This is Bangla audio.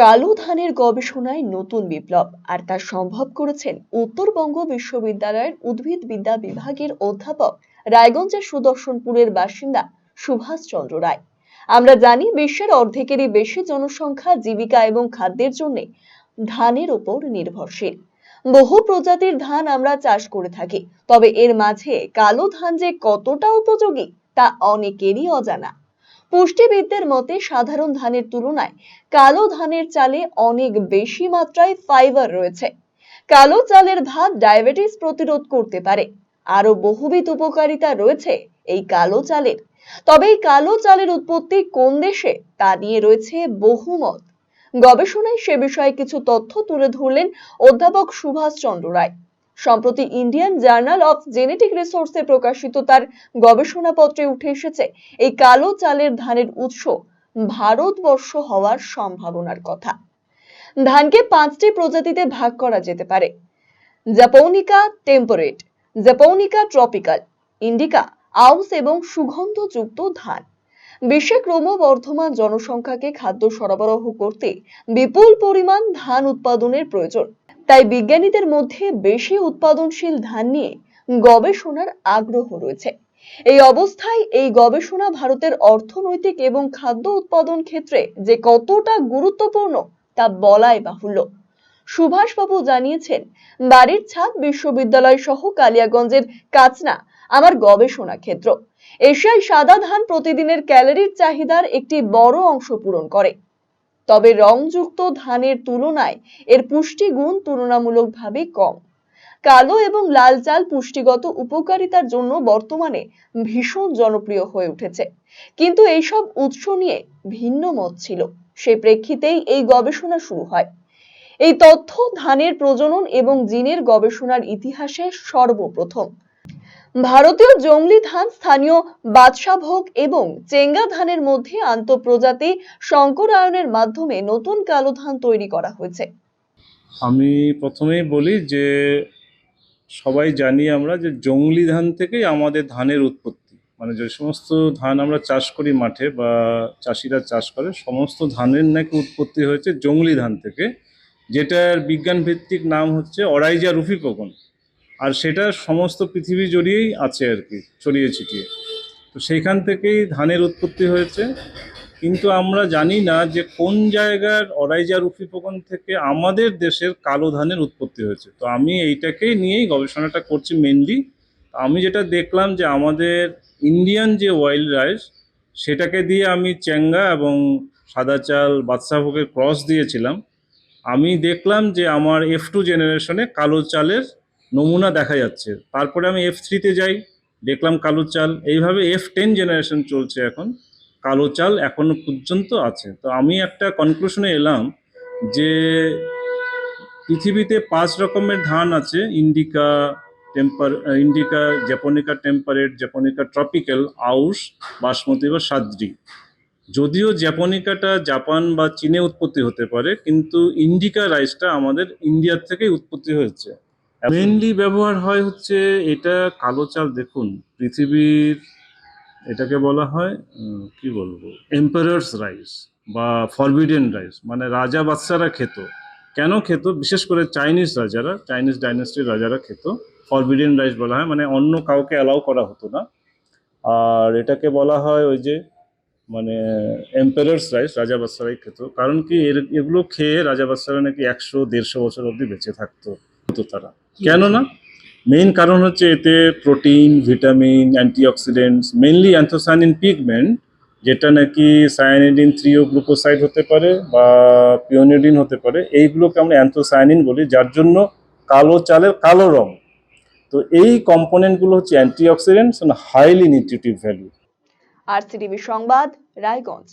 কালো ধানের গবেষণায় নতুন বিপ্লব, আর তা সম্ভব করেছেন উত্তরবঙ্গ বিশ্ববিদ্যালয়ের উদ্ভিদবিদ্যা বিভাগের অধ্যাপক রায়গঞ্জের সুদর্শনপুরের বাসিন্দা সুভাষ চন্দ্র রায়। আমরা জানি বিশ্বের অর্ধেকেরই বেশি জনসংখ্যা জীবিকা এবং খাদ্যের জন্য ধানের উপর নির্ভরশীল। বহু প্রজাতির ধান আমরা চাষ করে থাকি, তবে এর মাঝে কালো ধান যে কতটা উপযোগী তা অনেকেরই অজানা। পুষ্টিবিদদের মতে, সাধারণ ধানের তুলনায় কালো ধানের চালে অনেক বেশি মাত্রায় ফাইবার রয়েছে। কালো চালের ভাত ডায়াবেটিস প্রতিরোধ করতে পারে। আরও বহুবিধ উপকারিতা রয়েছে এই কালো চালের। তবে এই কালো চালের উৎপত্তি কোন দেশে, তা নিয়ে রয়েছে বহুমত। গবেষণায় সে বিষয়ে কিছু তথ্য তুলে ধরলেন অধ্যাপক সুভাষ চন্দ্র রায়। সম্প্রতি ইন্ডিয়ান জার্নাল অফ জেনেটিক রিসোর্সে প্রকাশিত তার গবেষণাপত্রে উঠে এসেছে, এই কালো চালের ধানের উৎস ভারতবর্ষ হওয়ার সম্ভাবনার কথা। ধানকে পাঁচটি প্রজাতিতে ভাগ করা যেতে পারে। Japonica temperate, japonica tropical indica, আউস এবং সুগন্ধযুক্ত ধান। বিশ্বে ক্রমবর্ধমান জনসংখ্যাকে খাদ্য সরবরাহ করতে বিপুল পরিমাণ ধান উৎপাদনের প্রয়োজন। তাই বিজ্ঞানীদের মধ্যে বেশি উৎপাদনশীল ধান নিয়ে গবেষণার আগ্রহ রয়েছে। এই অবস্থায় এই গবেষণা ভারতের অর্থনৈতিক এবং খাদ্য উৎপাদন ক্ষেত্রে যে কতটা গুরুত্বপূর্ণ তা বলাই বাহুল্য। সুভাষবাবু জানিয়েছেন, বাড়ির ছাদ বিশ্ববিদ্যালয় সহ কালিয়াগঞ্জের কাচনা আমার গবেষণা ক্ষেত্র। এশিয়ায় সাদা ধান প্রতিদিনের ক্যালোরির চাহিদার একটি বড় অংশ পূরণ করে। তবে রংযুক্ত ধানের তুলনায় এর পুষ্টিগুণ তুলনামূলকভাবে কম। কালো এবং লাল চাল পুষ্টিগত উপকারিতার জন্য বর্তমানে ভীষণ জনপ্রিয় হয়ে উঠেছে। কিন্তু এইসব উৎস নিয়ে ভিন্ন মত ছিল। সেই প্রেক্ষিতেই এই গবেষণা শুরু হয়। এই তথ্য ধানের প্রজনন এবং জিনের গবেষণার ইতিহাসে সর্বপ্রথম। ভারতীয় জংলি ধান স্থানীয় বাদশাভোগ এবং চেঙ্গা ধানের মধ্যে আন্তঃপ্রজাতি সংকরায়নের মাধ্যমে নতুন কালো ধান তৈরি করা হয়েছে। আমি প্রথমেই বলি যে সবাই জানি আমরা যে জংলি ধান থেকেই আমাদের ধানের উৎপত্তি। মানে যে সমস্ত ধান আমরা চাষ করি মাঠে বা চাষিরা চাষ করে, সমস্ত ধানের নাকি উৎপত্তি হয়েছে জংলি ধান থেকে, যেটার বিজ্ঞান ভিত্তিক নাম হচ্ছে অরাইজা রুফি পকন আর সেটা সমস্ত পৃথিবী জড়িয়েই আছে আর কি, ছড়িয়ে ছিটিয়ে। তো সেইখান থেকেই ধানের উৎপত্তি হয়েছে। কিন্তু আমরা জানি না যে কোন জায়গার অরাইজা রুফি পোকন থেকে আমাদের দেশের কালো ধানের উৎপত্তি হয়েছে। তো আমি এইটাকেই নিয়েই গবেষণাটা করছি মেনলি আমি যেটা দেখলাম যে আমাদের ইন্ডিয়ান যে ওয়াইল্ড রাইস সেটাকে দিয়ে আমি চেঙ্গা এবং সাদা চাল বাদশাভোগের ক্রস দিয়েছিলাম। আমি দেখলাম যে আমার এফ টু জেনারেশনে কালো চালের নমুনা দেখা যাচ্ছে। তারপরে আমি এফ থ্রিতে যাই, দেখলাম কালো চাল। এইভাবে এফ টেন জেনারেশন চলছে এখন। কালো চাল এখনও পর্যন্ত আছে। তো আমি একটা কনক্লুশনে এলাম যে পৃথিবীতে পাঁচ রকমের ধান আছে। Indica temperate, indica japonica temperate japonica tropical, আউশ, বাসমতি বা সাদ্রি। যদিও জ্যাপনিকাটা জাপান বা চীনে উৎপত্তি হতে পারে, কিন্তু ইন্ডিকা রাইসটা আমাদের ইন্ডিয়ার থেকেই উৎপত্তি হয়েছে। মেনলি ব্যবহার হয় হচ্ছে এটা কালো চাল, দেখুন, পৃথিবীর এটাকে বলা হয় কি বলব এম্পারার্স রাইস বা ফরবিডেন রাইস মানে রাজা বাচ্চারা খেত। কেন খেত? বিশেষ করে চাইনিজ রাজারা চাইনিজ ডাইনাস্টির রাজারা খেত। ফরবিডেন রাইস বলা হয় মানে অন্য কাউকে অ্যালাউ করা হতো না। আর এটাকে বলা হয় ওই যে মানে এম্পারার্স রাইস রাজা বাচ্চারাই খেত। কারণ কি এগুলো খেয়ে রাজা বাচ্চারা নাকি একশো, দেড়শো বছর অবধি বেঁচে থাকতো। হতো তারা। কেন না মেইন কারণ হচ্ছে এতে protein vitamin antioxidants mainly anthocyanin pigment যেটা নাকি সায়ানিডিন থ্রিও গ্লুকোসাইড হতে পারে বা পিওনিডিন হতে পারে, এইগুলোকে আমরা অ্যান্থোসায়ানিন বলি, যার জন্য কালো চালের কালো রং। তো এই কম্পোনেন্টগুলো হচ্ছে অ্যান্টিঅক্সিডেন্টস হাইলি নিউট্রিটিভ ভ্যালু আর সিটিভি সংবাদ, রায়গঞ্জ।